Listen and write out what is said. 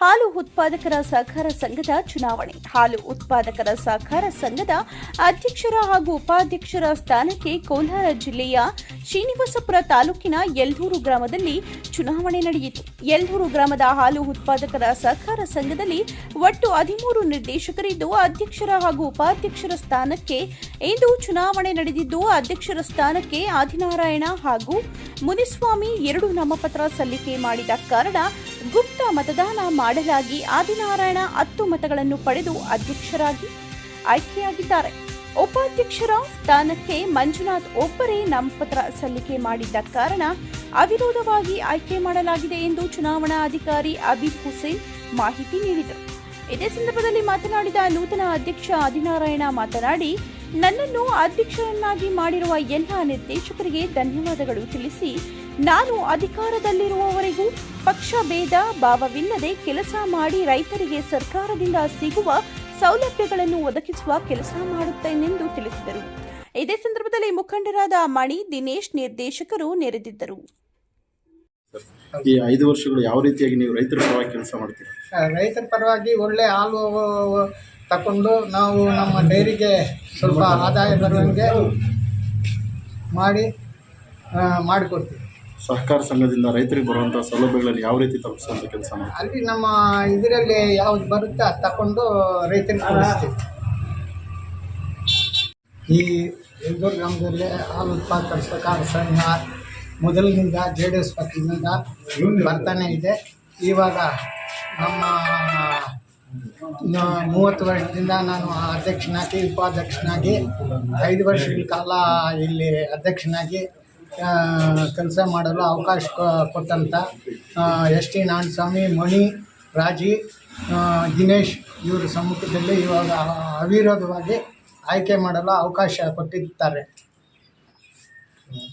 ಹಾಲು ಉತ್ಪಾದಕರ ಸಹಕಾರ ಸಂಘದ ಚುನಾವಣೆ. ಹಾಲು ಉತ್ಪಾದಕರ ಸಹಕಾರ ಸಂಘದ ಅಧ್ಯಕ್ಷರ ಹಾಗೂ ಉಪಾಧ್ಯಕ್ಷರ ಸ್ಥಾನಕ್ಕೆ ಕೋಲಾರ ಜಿಲ್ಲೆಯ ಶ್ರೀನಿವಾಸಪುರ ತಾಲೂಕಿನ ಯಲ್ದೂರು ಗ್ರಾಮದಲ್ಲಿ ಚುನಾವಣೆ ನಡೆಯಿತು. ಯಲ್ದೂರು ಗ್ರಾಮದ ಹಾಲು ಉತ್ಪಾದಕರ ಸಹಕಾರ ಸಂಘದಲ್ಲಿ ಒಟ್ಟು ಹದಿಮೂರು ನಿರ್ದೇಶಕರಿದ್ದು, ಅಧ್ಯಕ್ಷರ ಹಾಗೂ ಉಪಾಧ್ಯಕ್ಷರ ಸ್ಥಾನಕ್ಕೆ ಇಂದು ಚುನಾವಣೆ ನಡೆದಿದ್ದು, ಅಧ್ಯಕ್ಷರ ಸ್ಥಾನಕ್ಕೆ ಆದಿನಾರಾಯಣ ಹಾಗೂ ಮುನಿಸ್ವಾಮಿ ಎರಡು ನಾಮಪತ್ರ ಸಲ್ಲಿಕೆ ಮಾಡಿದ ಕಾರಣ ಗುಪ್ತ ಮತದಾನ ಮಾಡಲಾಗಿ ಆದಿನಾರಾಯಣ ಹತ್ತು ಮತಗಳನ್ನು ಪಡೆದು ಅಧ್ಯಕ್ಷರಾಗಿ ಆಯ್ಕೆಯಾಗಿದ್ದಾರೆ. ಉಪಾಧ್ಯಕ್ಷರ ಸ್ಥಾನಕ್ಕೆ ಮಂಜುನಾಥ್ ಒಬ್ಬರೇ ನಾಮಪತ್ರ ಸಲ್ಲಿಕೆ ಮಾಡಿದ್ದ ಕಾರಣ ಅವಿರೋಧವಾಗಿ ಆಯ್ಕೆ ಮಾಡಲಾಗಿದೆ ಎಂದು ಚುನಾವಣಾ ಅಧಿಕಾರಿ ಅಬೀದ್ ಹುಸೇನ್ ಮಾಹಿತಿ ನೀಡಿದರು. ಇದೇ ಸಂದರ್ಭದಲ್ಲಿ ಮಾತನಾಡಿದ ನೂತನ ಅಧ್ಯಕ್ಷ ಆದಿನಾರಾಯಣ ಮಾತನಾಡಿ ನನ್ನನ್ನು ಅಧ್ಯಕ್ಷರನ್ನಾಗಿ ಮಾಡಿರುವ ಎಲ್ಲ ನಿರ್ದೇಶಕರಿಗೆ ಧನ್ಯವಾದಗಳು ತಿಳಿಸಿ ನಾನು ಅಧಿಕಾರದಲ್ಲಿರುವವರೆಗೂ ಪಕ್ಷ ಭೇದ ಭಾವವಿಲ್ಲದೆ ಕೆಲಸ ಮಾಡಿ ರೈತರಿಗೆ ಸರ್ಕಾರದಿಂದ ಸಿಗುವ ಸೌಲಭ್ಯಗಳನ್ನು ಒದಗಿಸುವ ಕೆಲಸ ಮಾಡುತ್ತೇನೆಂದು ತಿಳಿಸಿದರು. ಇದೇ ಸಂದರ್ಭದಲ್ಲಿ ಮುಖಂಡರಾದ ಮಣಿ ದಿನೇಶ್ ನಿರ್ದೇಶಕರು ನೆರೆದಿದ್ದರು. ಈ ಐದು ವರ್ಷಗಳು ಯಾವ ರೀತಿಯಾಗಿ ನೀವು ರೈತರ ಪರವಾಗಿ ಕೆಲಸ ಮಾಡ್ತೀರಿ? ರೈತರ ಪರವಾಗಿ ಒಳ್ಳೆ ಹಾಲು ತಕೊಂಡು ನಾವು ನಮ್ಮ ಡೈರಿಗೆ ಸ್ವಲ್ಪ ಆದಾಯ ಬರುವಂಗೆ ಮಾಡಿ ಮಾಡಿಕೊಡ್ತೀವಿ. ಸಹಕಾರ ಸಂಘದಿಂದ ರೈತರಿಗೆ ಬರುವಂಥ ಸೌಲಭ್ಯಗಳನ್ನು ಯಾವ ರೀತಿ ತಲುಪಿಸುವಂಥ ಕೆಲಸ ಅಲ್ಲಿ ನಮ್ಮ ಇದರಲ್ಲಿ ಯಾವ್ದು ಬರುತ್ತೆ ಅದು ತಗೊಂಡು ರೈತರಿಗೆ ಕೊಡಿಸ್ತೀವಿ. ಈ ಎಲ್ದೂರು ಗ್ರಾಮದಲ್ಲಿ ಹಾಲು ಉತ್ಪಾದಕರ ಸಹಕಾರ ಸಂಘ ಮೊದಲಿನಿಂದ ಜೆ ಡಿ ಎಸ್ ಪಕ್ಷದಿಂದ ಬರ್ತಾನೆ ಇದೆ. ಇವಾಗ ನಮ್ಮ ಮೂವತ್ತು ವರ್ಷದಿಂದ ನಾನು ಅಧ್ಯಕ್ಷನಾಗಿ, ಉಪಾಧ್ಯಕ್ಷನಾಗಿ ಐದು ವರ್ಷಗಳ ಕಾಲ ಇಲ್ಲಿ ಅಧ್ಯಕ್ಷನಾಗಿ ಕೆಲಸ ಮಾಡಲು ಅವಕಾಶ ಕೊಟ್ಟಂತ ಎಸ್ ಟಿ ನಾಣಸ್ವಾಮಿ ಮಣಿ, ರಾಜಿ ದಿನೇಶ್ ಇವರ ಸಮ್ಮುಖದಲ್ಲಿ ಇವಾಗ ಅವಿರೋಧವಾಗಿ ಆಯ್ಕೆ ಮಾಡಲು ಅವಕಾಶ ಕೊಟ್ಟಿದ್ದಾರೆ.